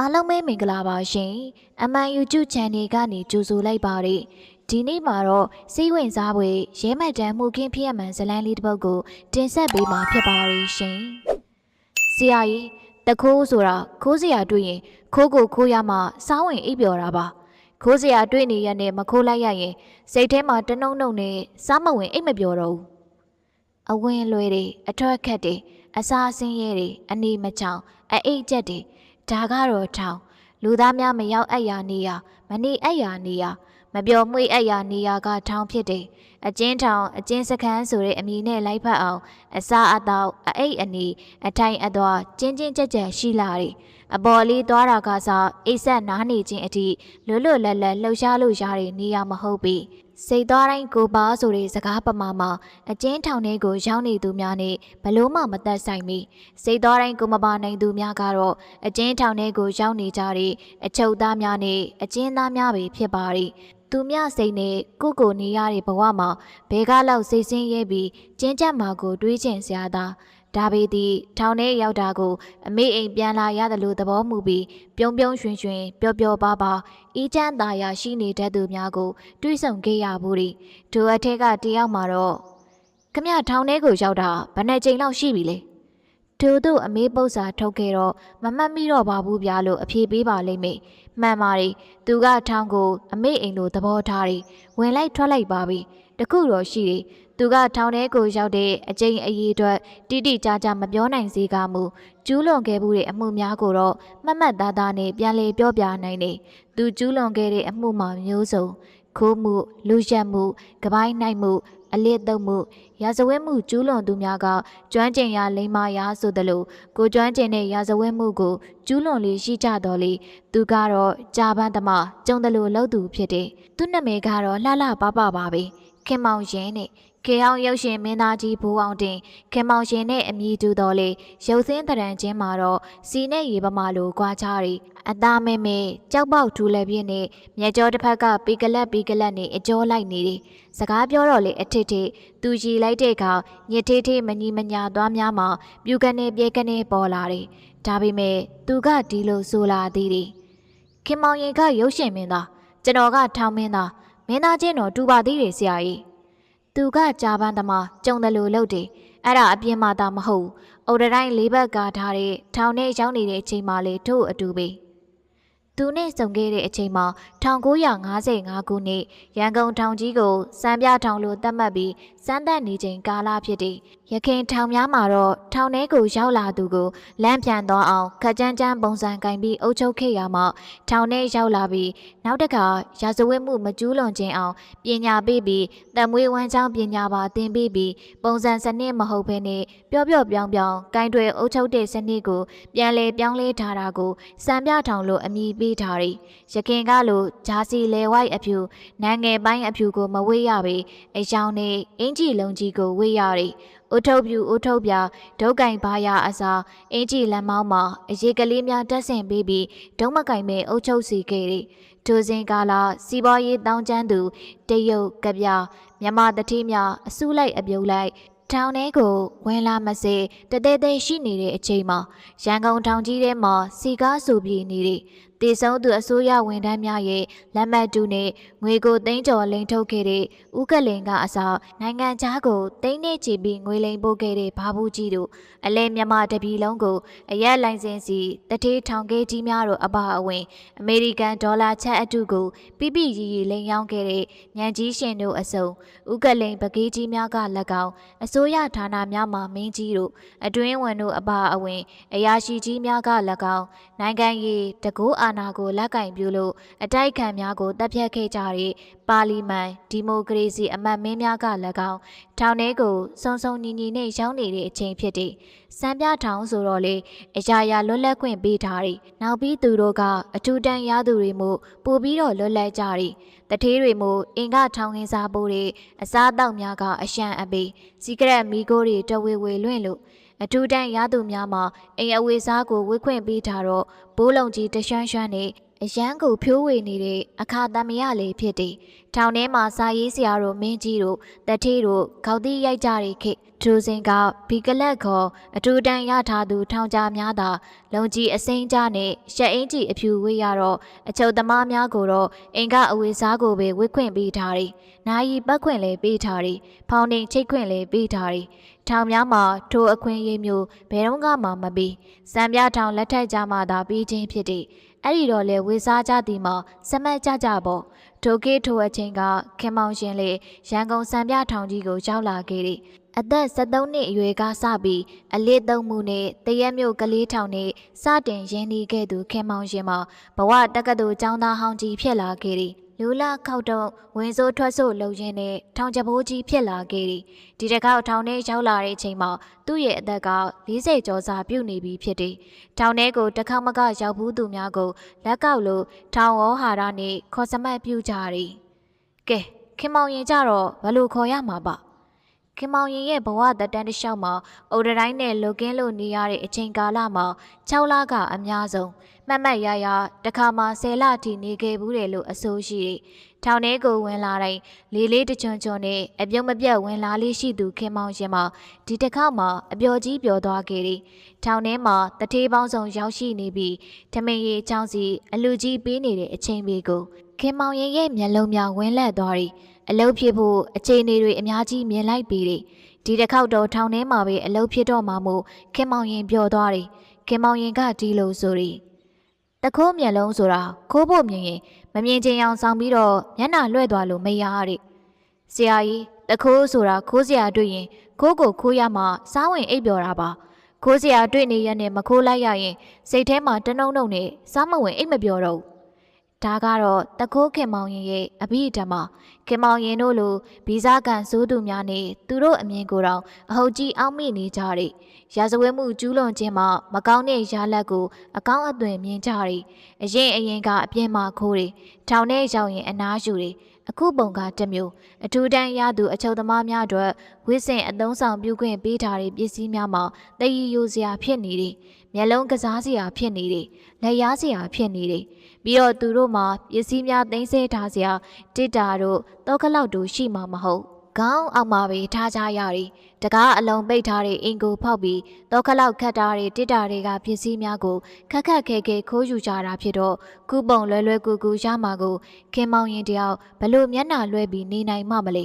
အားလုံးပဲမင်္ဂလာပါရှင်။ MN YouTube Channel ကနေကြိုဆိုလိုက်ပါရစေ။ဒီနေ့မှာတော့စိတ်ဝင်စားဖွယ်ရဲမှတ်တမ်းမှုခင်းဖြစ်ရမှန်ဇတ်လန်းလေးတစ်ပုဒ်ကိုတင်ဆက်ပေးမှာဖြစ်ပါရရှင်။ဆရာကြီးတခိုးဆိုတာခိုးစရာတွေ့ရင်ခိုးကိုခိုးရမှစောင်းဝင်အိပ်ပျော်တာပါ။ခိုးစရာတွေ့နေရတဲ့မခိုးလိုက်ရရင်စိတ်ထဲမှာတနှုံနှုံနဲ့စားမဝင်အိပ်မပျော်တော့ဘူး။အဝင်လွယ်တွေအထွက်အခက်တွေအစာအဆင်းရဲတွေအနေမချောင်အအိတ်ချက်တွေ ဒါကတော့ထောင်လူသားများမရောက်အပ်ရာနေရာမနေအပ်ရာနေရာမပျော်မွေ့အပ်ရာနေရာကထောင်ဖြစ်တယ်အကျဉ်းထောင်အကျဉ်းစခန်းဆိုတဲ့အမည်နဲ့လိုက်ဖက်အောင်အစာအသောက်အအိတ်အနေအထိုင်အသွားကျင်းချင်းကြက်ကြက်ရှိလာတယ် အပေါ်လေးသွားတာကစားအိတ်ဆက်နားနေခြင်းအထိလွတ်လွတ်လပ်လပ်လှုပ်ရှားလို့ရတဲ့နေရာမဟုတ်ပြီစိတ်သွားတိုင်းကိုပါဆိုတဲ့စကားပမာမှာအကျဉ်းထောင်ထဲကိုရောက်နေသူများနဲ့ဘလို့မှမသက်ဆိုင်မီစိတ်သွားတိုင်းကိုမပါနိုင်သူများကတော့အကျဉ်းထောင်ထဲကိုရောက်နေကြတဲ့အချုပ်သားများနဲ့အကျဉ်းသားများပဲဖြစ်ပါရီသူမြစိတ်နဲ့ကိုကိုနေရတဲ့ဘဝမှာဘဲကားလောက်စိတ်ဆင်းရဲပြီးကျဉ်းကြပ်မှာကိုတွေးချင်စရာသာ ဒါပေသည်ထောင်ထဲရောက်တာကိုအမေအိမ်ပြန်လာရတယ်လို့သဘောမူပြီးပြုံးပြုံးရွှင်ရွှင်ပျော်ပျော်ပါပါအေးချမ်းသာယာရှိနေတတ်သူများကိုတွေးဆောင်ခဲ့ရဘူးဒီဒိုအထက်ကတယောက်မှာတော့ခမရထောင်ထဲကိုရောက်တာဘယ်နှကြိမ်လောက်ရှိပြီလဲဒို့တို့အမေပု္ပ္ပစာထုတ်ခဲ့တော့မမှတ်မိတော့ပါဘူးဗျာလို့အဖြေပေးပါလိမ့်မယ်မှန်ပါရီသူကထောင်ကိုအမေအိမ်လိုသဘောထားရီဝင်လိုက်ထွက်လိုက်ပါပြီ တခုတော့ရှိတယ်သူကထောင်ထဲကိုရောက်တဲ့အကျိန်အရေးအတွက်တိတိကျကျမပြောနိုင်စေကမူကျူးလွန်ခဲ့မှုတဲ့အမှုများကိုတော့မှတ်မှတ်သားသားနဲ့ပြန်လည်ပြောပြနိုင်တယ်သူကျူးလွန်ခဲ့တဲ့အမှုမှာမျိုးစုံခိုးမှုလူရက်မှုကပိုင်းနိုင်မှုအလစ်တုံမှုရာဇဝတ်မှုကျူးလွန်သူများကကျွမ်းကျင်ရာလိမ္မာရာဆိုသလိုကိုကျွမ်းကျင်တဲ့ရာဇဝတ်မှုကိုကျူးလွန်လေးရှိကြတော်လေသူကတော့ကြာပန်းသမားကျုံတယ်လို့လှုပ်သူဖြစ်တယ်သူနာမည်ကတော့လှလှပပပါပဲ ခင်မောင်ရင်နဲ့ခေအောင်ရုပ်ရှင်မင်းသားကြီးဘူအောင်တင်ခင်မောင်ရှင်နဲ့အမည်တူတော်လေရုပ်စင်းတရံချင်းမှာတော့စီနဲ့ရေပမာလိုကွာခြားရီအသားမဲမဲကြောက်ပေါက်ထူလည်းပြင်းနဲ့မြက်ကြောတစ်ဖက်ကပီကလက်ပီကလက်နဲ့အကျော်လိုက်နေတယ်စကားပြောတော့လေအထစ်ထစ်သူရီလိုက်တဲ့အခါညစ်ထေးထေးမညီမညာသွားများမှာပြူကနေပြေကနေပေါ်လာတယ်ဒါပေမဲ့သူကဒီလိုဆိုလာသေးတယ်ခင်မောင်ရင်ကရုပ်ရှင်မင်းသားကျွန်တော်ကထောင်မင်းသား မင်းသားချင်းတော်တူပါသေးတယ်ဆရာကြီးသူကကြာပန်းသမားကြုံတယ်လို့လုပ်တယ်အဲ့ဒါအပြင်းမှသာမဟုတ်အုတ်တိုင်းလေးဘက်ကားထားတဲ့ထောင်ထဲရောက်နေတဲ့အချိန်မှလေတို့အတူပဲ သူနဲ့စုံခဲ့တဲ့အချိန်မှာ1955ခုနှစ်ရန်ကုန်ထောင်ကြီးကိုစံပြထောင်လို့သတ်မှတ်ပြီးစမ်းသပ်နေချိန်ကာလဖြစ်တယ်ရခင်ထောင်များမှာတော့ထောင်ထဲကိုရောက်လာသူကိုလမ်းပြန်သွားအောင်ခက်ကြမ်းကြမ်းပုံစံကင်ပြီးအုပ်ချုပ်ခဲ့ရမှထောင်ထဲရောက်လာပြီးနောက်တစ်ခါရာဇဝတ်မှုမကျူးလွန်ခြင်းအောင်ပညာပေးပြီးတံမွေးဝမ်းကြောင်းပညာပါသင်ပေးပြီးပုံစံစနစ်မဟုတ်ဘဲနဲ့ပျော့ပျော့ပြောင်းပြောင်းကင်တွေအုပ်ချုပ်တဲ့စနစ်ကိုပြန်လဲပြောင်းလဲထားတာကိုစံပြထောင်လို့အမည်ပေးထားတယ်ရခင်ကလိုဂျာစီလေဝိုက်အဖြူနန်းငယ်ပိုင်းအဖြူကိုမဝေးရပေအယောင်နဲ့အင်ကြီးလုံးကြီးကိုဝေးရတယ်။အိုထုတ်ပြူအိုထုတ်ပြဒုတ်ကင်ဘာယာအစာအင်ကြီးလက်မောင်းမှာအရေးကလေးများတက်ဆင်ပေးပြီးဒုံမကင်မဲ့အုပ်ချုပ်စီခဲ့တယ်။ဒိုစင်ကာလာစီပွားရေးတောင်းကျမ်းသူတရုတ်ကပြမြမတတိများအစုလိုက်အပြုံလိုက်ထောင်ထဲကိုဝင်လာမစေတသေးသေးရှိနေတဲ့အချိန်မှာရန်ကုန်ထောင်ကြီးထဲမှာစီကားဆူပြေနေတဲ့ တည်ဆုံးသူအစိုးရဝန်ထမ်းများရဲ့လက်မှတ်တူနဲ့ငွေကိုသိန်းကျော်လိန်ထုတ်ခဲ့တဲ့ဥကလင်ကအစားနိုင်ငံခြားကိုသိန်းနဲ့ချီပြီးငွေလိန်ပို့ခဲ့တဲ့ဘာဘူးကြီးတို့အလဲမြမတပီလုံးကိုအရက်လိုင်စင်စီတထေးထောင်ခဲ့ကြီးများတို့အပါအဝင်အမေရိကန်ဒေါ်လာချက်အတုကိုပြပြရီရီလိန်ရောင်းခဲ့တဲ့ညံကြီးရှင်တို့အစုံဥကလင်ပကေးကြီးများက၎င်းအစိုးရဌာနများမှမင်းကြီးတို့အတွင်းဝန်တို့အပါအဝင် အရာရှိကြီးများက၎င်းနိုင်ငံရေးတကူအာဏာကိုလက်ကင်ပြုလို့အတိုက်ခံများကိုတပ်ဖြတ်ခဲ့ကြတဲ့ပါလီမန်ဒီမိုကရေစီအမတ်မင်းများက၎င်းထောင်ထဲကိုစုံစုံညီညီနဲ့ရောက်နေတဲ့အချိန်ဖြစ်တဲ့စံပြထောင်ဆိုတော့လေအရာရာလွတ်လပ်ခွင့်ပေးထားတယ်။နောက်ပြီးသူတို့ကအထူးတန်းရသူတွေမို့ပို့ပြီးတော့လွတ်လပ်ကြတယ်။တထေးတွေမို့အင်ကထောင်ခင်းစားပိုးတွေအစားအသောက်များကအရှံအပေစီကရက်မီကိုတွေတဝေဝေလွင့်လို့ အထူးတန်းရသူများမှာအိမ်အဝေးစားကိုဝှက်ခွင့်ပေးထားတော့ဘိုးလုံးကြီးတရွှန်းရွှန်းနဲ့ အရန်ကိုဖြိုးဝေနေတဲ့အခါသမယလေးဖြစ်တယ်ထောင်ထဲမှာစာရေးဆရာတို့မင်းကြီးတို့တထေးတို့ခေါက်တိရိုက်ကြတဲ့ခေတ်ထူစင်ကဘီကလက်ခေါ်အထူတန်ရထားသူထောင်ကြားများသာလုံကြီးအစိမ်းကြားနဲ့ရှက်အင်းကြီးအဖြူဝေးရတော့အချုပ်သမားများကိုတော့အင်ကအဝေစားကိုပဲဝစ်ခွင့်ပေးထားတယ်။နာယီပတ်ခွင့်လည်းပေးထားတယ်။ဖောင်တင်ချိတ်ခွင့်လည်းပေးထားတယ်။ထောင်များမှာထိုအခွင့်အရေးမျိုးဘယ်တော့မှမပေး။စံပြထောင်လက်ထက်ကြမှသာပေးခြင်းဖြစ်တယ်။ အဲ့ဒီတော့လေဝေစားကြသည်မှာစမတ်ကြကြပေါ့။ထိုကေထိုအချိန်ကခင်မောင်ရှင်လေရန်ကုန်စံပြထောင်ကြီးကိုရောက်လာခဲ့တယ်။အသက်73နှစ်အရွယ်ကစပြီးအလစ်သုံးမှုနဲ့တရက်မြို့ကလေးထောင်နဲ့စတင်ရင်းနှီးခဲ့သူခင်မောင်ရှင်မှာဘဝတက္ကသိုလ်ကျောင်းသားဟောင်းကြီးဖြစ်လာခဲ့တယ်။ လူလာခောက်တော့ဝင်စိုးထွက်ဆို့လုံရင်းနဲ့ထောင်ချဘိုးကြီးဖြစ်လာခဲ့တယ်။ဒီတစ်ခေါက်ထောင်ထဲရောက်လာတဲ့အချိန်မှာသူ့ရဲ့အသက်က40ကျော်စာပြုတ်နေပြီဖြစ်တယ်။ထောင်ထဲကိုတစ်ခါမကရောက်ဘူးသူများကိုလက်ကောက်လို့ထောင်ဝေါ်ဟာရနဲ့ခေါ်စမတ်ပြုကြတယ်။ကဲခင်မောင်ရင်ကြတော့ဘယ်လိုခေါ်ရမှာပါ။ခင်မောင်ရင်ရဲ့ဘဝတတန်းတစ်လျှောက်မှာအုတ်တိုင်းနဲ့လုကင်းလို့နေရတဲ့အချိန်ကာလမှာ6လကအများဆုံး မှတ်မှတ်ရရတခါမှ10လထိနေခဲ့ဘူးတယ်လို့အဆိုရှိတယ်။ထောင်ထဲကိုဝင်လာတိုင်းလေးလေးတချွန်ချွန်နဲ့အပြုံးမပြတ်ဝင်လာလေးရှိသူခင်မောင်ရှင်မှာဒီတစ်ခါမှအပျော်ကြီးပျော်သွားခဲ့တယ်။ထောင်ထဲမှာတထေးပေါင်းစုံရောက်ရှိနေပြီးထမင်းရီချောင်းစီအလူကြီးပေးနေတဲ့အချိန်လေးကိုခင်မောင်ရင်ရဲ့မျက်လုံးများဝင်းလက်သွားတယ်။အလုတ်ဖြစ်ဖို့အခြေအနေတွေအများကြီးမြင်လိုက်ပြီးတယ်။ဒီတစ်ခေါက်တော့ထောင်ထဲမှာပဲအလုတ်ဖြစ်တော့မှမို့ခင်မောင်ရင်ပျော်သွားတယ်။ခင်မောင်ရင်ကဒီလိုဆိုရီ တခိုးမျက်လုံးဆိုတာခိုးဖို့မြင်ရင်မမြင်ချင်အောင်ဆောင်ပြီးတော့မျက်နှာလွှဲ့သွားလို့မရတဲ့ဆရာကြီးတခိုးဆိုတာခိုးစရာတွေ့ရင်ခိုးကိုခိုးရမှစားဝင်အိပ်ပျော်တာပါခိုးစရာတွေ့နေရနဲ့မခိုးလိုက်ရရင်စိတ်ထဲမှာတနှုံနှုံနဲ့စားမဝင်အိပ်မပျော်တော့ဘူး ဒါကတော့တခိုးခင်မောင်ရင်ရဲ့အဘိဓမ္မာခင်မောင်ရင်တို့လိုဗီဇကန်စိုးသူများနဲ့သူတို့အမြင်ကိုယ်တော်အဟုတ်ကြီးအောက်မိနေကြတဲ့ရာဇဝဲမှုကျူးလွန်ခြင်းမှာမကောင်းတဲ့ရာလက်ကိုအကောင်းအသွင်မြင်ကြတယ်အရင်အရင်ကအပြင်းမှာခိုးတယ်ထောင်ထဲရောက်ရင်အနားယူတယ်အခုပုံကတစ်မျိုးအထူးတန်းရသူအချုပ်သမားများအတွက်ဝစ်စင်အသုံးဆောင်ပြုခွင့်ပေးထားတဲ့ပစ္စည်းများမှာတည်ရည်ယိုစရာဖြစ်နေတယ်မျက်လုံးကစားစရာဖြစ်နေတယ်လက်ရစရာဖြစ်နေတယ် ပြီးတော့သူတို့မှာပစ္စည်းများသိမ်းဆည်းထားစရာတစ်တာတို့တောခလောက်တို့ရှိမှာမဟုတ်ခေါင်းအောက်မှာပဲထားကြရတယ်တကားအလုံးပိတ်ထားတဲ့အင်ကိုဖောက်ပြီးတောခလောက်ခတ်ထားတဲ့တစ်တာတွေကပစ္စည်းများကိုခက်ခက်ခဲခဲခိုးယူကြတာဖြစ်တော့ခုပုံလွယ်လွယ်ကူကူရမှာကိုခင်မောင်ရင်တယောက်ဘလို့မျက်နှာလွှဲပြီးနေနိုင်မှမလဲ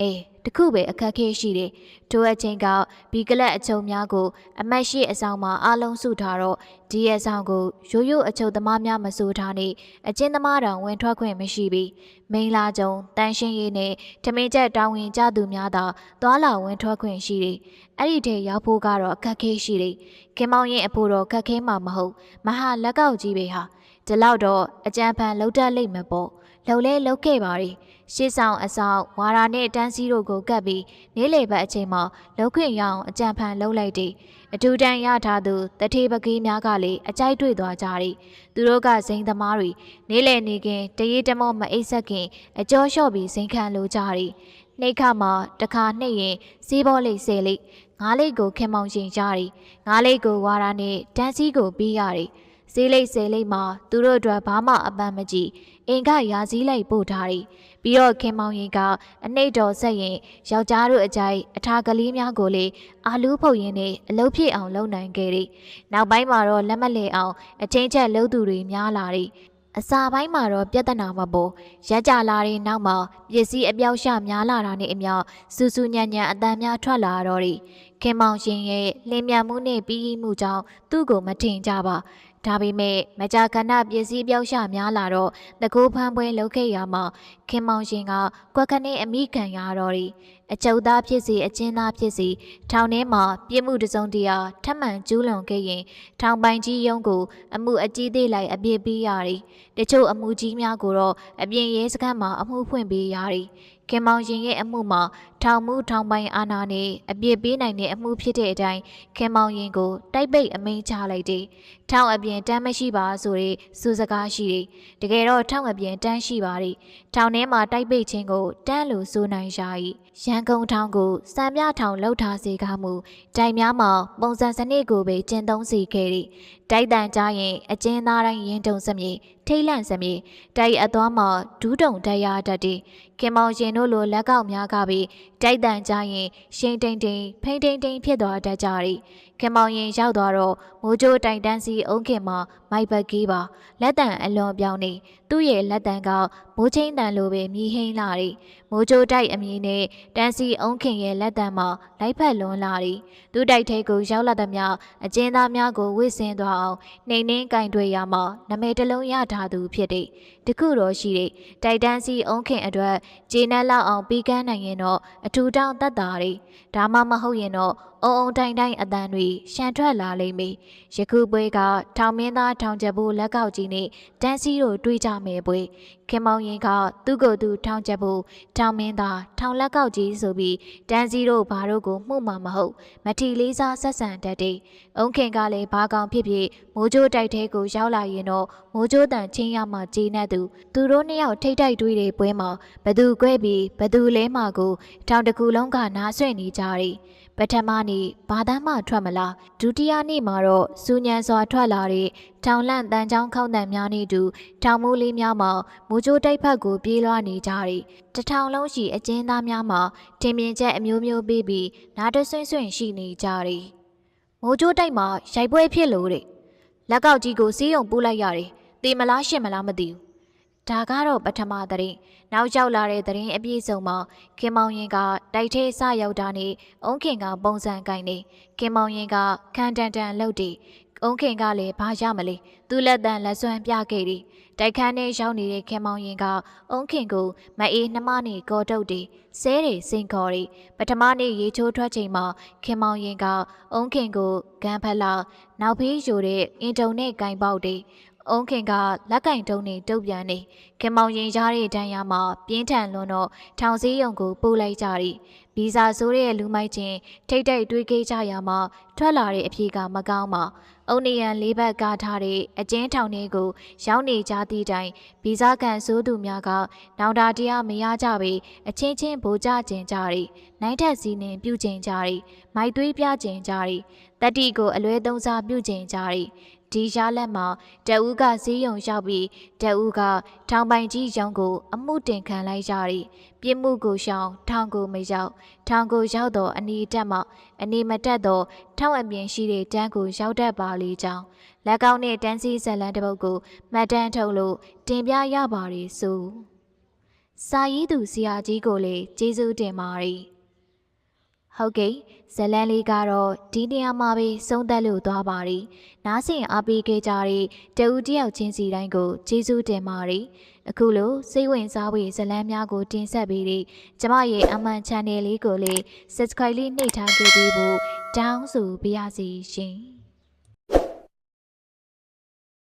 အေးတခုပဲအခက်ခဲရှိတယ်ထိုအချိန်ကဘီကလက်အချုံများကို အမတ်ရှိအဆောင်မှာအလုံးစုထားတော့ဒီရဲ့ဆောင်ကိုရိုးရိုးအချုပ်သမားများမစိုးထားနေအကျဉ်းသမားတောင်ဝင်ထွက်ခွင့်မရှိပြီးမိန်လာကြုံတန်ရှင်းရေးနဲ့ထမင်းချက်တောင်းဝင်ကြသူများသာသွာလာဝင်ထွက်ခွင့်ရှိတယ်အဲ့ဒီထဲရောက်ဖို့ကတော့အခက်ခဲရှိတယ်ခင်မောင်ရင်အဖို့တော့ခက်ခဲမှာမဟုတ်မဟာလက်ကောက်ကြီးပဲဟာဒီလောက်တော့အကြံဖန်လှုပ်တတ်လိမ့်မယ်ပေါ့ လှုပ်လဲလှုပ်ခဲ့ပါရီရှေ့ဆောင်အဆောင်ဝါရာနဲ့တန်းစည်းတို့ကိုကပ်ပြီးနေ့လေဘက်အချိန်မှာလောက်ခွင့်ရအောင်အကြံဖန်လှုပ်လိုက်တယ်အထူးတန်းရထားသူတထေပကေးများကလည်းအကြိုက်တွေ့သွားကြတယ်သူတို့ကဇိမ်သမားတွေနေ့လေနေခင်တရေတမောမအိတ်ဆက်ခင်အကျော်လျှော့ပြီးဇိမ်ခံလိုကြတယ်နှိတ်ခမှာတခါနှိတ်ရင်စီးဘောလိတ်ဆဲလိတ်ငါးလိတ်ကိုခင်မောင်ရှင်ရတယ်ငါးလိတ်ကိုဝါရာနဲ့တန်းစည်းကိုပြီးရတယ် ဈေးလိတ်ဆယ်လိတ်မှာသူတို့အတွက်ဘာမှအပန်းမကြည့်အင်ကရာစည်းလိုက်ပို့ထားတယ်ပြီးတော့ခင်မောင်ရင်ကအနှိတ်တော်ဆက်ရင်ယောက်ျားတို့အကြိုက်အထာကလေးများကိုလေအာလူးဖုတ်ရင်းနဲ့အလုတ်ဖြစ်အောင်လုပ်နိုင်ခဲ့တယ်နောက်ပိုင်းမှာတော့လက်မလဲအောင်အချင်းချက်လှုပ်သူတွေများလာတယ်အစာပိုင်းမှာတော့ပြဿနာမပေါ်ရက်ကြလာတဲ့နောက်မှာပစ္စည်းအပြောက်ရှများလာတာနဲ့အမျှစူးစူးညံ့ညံ့အတန်များထွက်လာတော့တယ် ခင်မောင်ရှင်ရဲ့လင်းမြမှုနဲ့ပြီးမှုကြောင့်သူ့ကိုမထင်ကြပါဒါပေမဲ့မကြာခဏပစ္စည်းပြောက်ရှများလာတော့တကူဖမ်းပွဲလုပ်ခဲ့ရမှခင်မောင်ရှင်ကကွက်ခနဲ့အမိခံရတော့တယ်အကျုပ်သားဖြစ်စီအကျဉ်းသားဖြစ်စီထောင်ထဲမှာပြစ်မှုတစုံတရာထပ်မံကျူးလွန်ခဲ့ရင် ထောင်ပိုင်ကြီးရုံးကိုအမှုအကြီးသေးလိုက်အပြစ်ပေးရတယ်တချို့အမှုကြီးများကိုတော့အပြင်ရဲစခန်းမှာအမှုဖွင့်ပေးရတယ် ခင်မောင်ရင်ရဲ့အမှုမှာထောင်မှုထောင်ပိုင်အာဏာနဲ့အပြစ်ပေးနိုင်တဲ့အမှုဖြစ်တဲ့အတိုင်းခင်မောင်ရင်ကိုတိုက်ပိတ်အမိန့်ချလိုက်တယ်ထောင်အပြင်တန်းမရှိပါဆိုတဲ့စူစကားရှိတယ်တကယ်တော့ထောင်အပြင်တန်းရှိပါတယ်ထောင်ထဲမှာတိုက်ပိတ်ခြင်းကိုတန်းလို့ဆိုနိုင်ရှာ၏ရန်ကုန်ထောင်ကိုစံပြထောင်လှုပ်ထားစေကားမူတိုင်များမှာပုံစံစနစ်ကိုပဲကျင့်သုံးစေခဲ့သည်တိုက်တန်ကြရင်အကျဉ်းသားတိုင်းရင်တုံစမြေထိတ်လန့်စမြေတိုက်အသွားမှာဒူးတုံတက်ရတတ်သည်ခင်မောင်ရှင်တို့လိုလက်ကောက်များကပြီး တိုက်တန်ကြရင်ရှိန်တိန်တိန်ဖိန်တိန်တိန်ဖြစ်သွားတတ်ကြသည်ခင်မောင်ရင်ရောက်သွားတော့မိုးကြိုးတိုင်တန်းစီအုံးခင်မှာမိုက်ဘက်ကြီးပါလက်တန်အလွန်ပြောင်းနေသူ့ရဲ့လက်တန်ကမိုးချင်းတန်လိုပဲမြည်ဟင်းလာသည်မိုးကြိုးတိုက်အမည်နဲ့တန်းစီအုံးခင်ရဲ့လက်တန်မှာလိုက်ဖက်လွန်လာသည်သူ့တိုက်ထဲကိုရောက်လာသည်များအကျဉ်းသားများကိုဝစ်ဆင်းသွားအောင်နှိမ်နှင်းကင်တွေရမှာနမဲတလုံးရထားသူဖြစ်သည်တခုတော့ရှိတဲ့တိုက်တန်းစီအုံးခင်အတွက်ဂျေနက်လောက်အောင်ပြီးကန်းနိုင်ရင်တော့အထူတောင်တတ်တာတွေဒါမှမဟုတ်ရင်တော့အုံအုံတိုင်တိုင်အတန်တွေရှန်ထွက်လာလိမ့်မယ်။ယခုပွဲကထောင်မင်းသားထောင်ချက်ဖို့လက်ကောက်ကြီးနဲ့တန်းစီတို့တွေးကြမယ်ပွဲ။ခင်မောင်ရင်ကသူ့ကိုယ်သူထောင်ချက်ဖို့ထောင်မင်းသားထောင်လက်ကောက်ကြီးဆိုပြီးတန်းစီတို့ဘာတို့ကိုမှုမှမဟုတ်မထီလေးစားဆက်ဆံတတ်တယ်။အုံခင်ကလည်းဘာကောင်ဖြစ်ဖြစ်မိုးကြိုးတိုက်ထဲကိုရောက်လာရင်တော့မိုးကြိုးတန်ချင်းရမှဂျင်းနဲ့သူသူတို့နှစ်ယောက်ထိတ်တိုက်တွေးတဲ့ပွဲမှာဘသူကွဲပြီးဘသူလဲမှကိုထောင်တစ်ခုလုံးကနားဆွင့်နေကြတယ်။ ပထမနေ့ဘာသာမှထွက်မလားဒုတိယနေ့မှာတော့စူညံစွာထွက်လာတဲ့ထောင်လန့်တန်ချောင်းခောက်တန်များနေတူထောင်မိုးလေးများမှာမူကြိုးတိုက်ဖက်ကိုပြေးလွှားနေကြတယ်တထောင်လုံးရှိအကျဉ်းသားများမှာတင်မြင်ချက်အမျိုးမျိုးပေးပြီးနားတဆွင့်ဆွင့်ရှိနေကြတယ်မိုးကြိုးတိုက်မှာရိုက်ပွဲဖြစ်လို့တဲ့လက်ကောက်ကြီးကိုစီးရုံပူးလိုက်ရတယ်တေမလားရှင့်မလားမသိဘူး ဒါကတော့ပထမသတင်းနောက်ရောက်လာတဲ့သတင်းအပြည့်စုံမှာခင်မောင်ရင်ကတိုက်ထဲစရောက်တာနဲ့အုံးခင်ကပုံစံကိုင်းနေခင်မောင်ရင်ကခန်းတန်တန်လှုပ်တည်အုံးခင်ကလည်းဘာရမလဲသူ့လက်တန်လက်စွမ်းပြခဲ့တယ်တိုက်ခန်းထဲရောက်နေတဲ့ခင်မောင်ရင်ကအုံးခင်ကိုမအေးနှမနဲ့ကောတုတ်တယ်ဆဲတယ်စင်ခေါ်တယ်ပထမနေ့ရေချိုးထွက်ချိန်မှာခင်မောင်ရင်ကအုံးခင်ကိုဂန်းဖက်လာနောက်ဖေးယူတဲ့အင်တုံနဲ့ဂိုင်ပေါက်တယ် အုံးခင်ကလက်ကင်တုံးနဲ့တုပ်ပြန်နေခင်မောင်ရင်ရတဲ့တန်းရမှာပြင်းထန်လွန်းတော့ထောင်စည်းရုံကိုပို့လိုက်ကြသည်ဗီဇာဆိုးတဲ့လူမိုက်ချင်းထိတ်တိတ်တွေးခဲ့ကြရမှာထွက်လာတဲ့အဖြေကမကောင်းပါအုံနေရန်လေးဘက်ကားထားတဲ့အကျဉ်းထောင်လေးကိုရောက်နေကြသည့်တိုင်ဗီဇာကန်ဆိုးသူများကနောင်တာတရားမရကြပေအချင်းချင်းဗိုလ်ကြကျင်ကြသည်နိုင်ထက်စီနှင်ပြုကျင်ကြသည်မိုက်သွေးပြကျင်ကြသည်တတိကိုအလွဲသုံးစားပြုကျင်ကြသည် ဒီရလက်မှာတအူးကဈေးရုံရောက်ပြီးတအူးကထောင်ပိုင်ကြီးရောင်းကို အမှုတင်ခံလိုက်ကြသည်ပြစ်မှုကိုရှောင်ထောင်ကိုမရောက်ထောင်ကိုရောက်တော့အနေတက်မှအနေမတက်တော့ထောင်အပြင်ရှိတဲ့တန်းကိုရောက်တတ်ပါလေကြောင်းလက်ကောက်နဲ့တန်းစီဇလန်တစ်ပုဒ်ကိုမှတ်တမ်းထုတ်လို့တင်ပြရပါလေဆိုစာရေးသူဆရာကြီးကိုလည်းကျေးဇူးတင်ပါတယ် ဟုတ်ကဲ့ဇလန်လေးကတော့ဒီနေရာမှာပဲဆုံးသက်လို့သွားပါရီနားဆင်အားပေးခဲ့ကြတဲ့တဦးတယောက်ချင်းစီတိုင်းကိုကျေးဇူးတင်ပါရီအခုလိုစိတ်ဝင်စားဖို့ဇလန်များကိုတင်ဆက်ပေးတဲ့ကျမရဲ့အမှန် channel လေးကိုလေ subscribe လေးနှိပ်ထားခဲ့ပြီးဖို့တောင်းဆိုပါရစေရှင်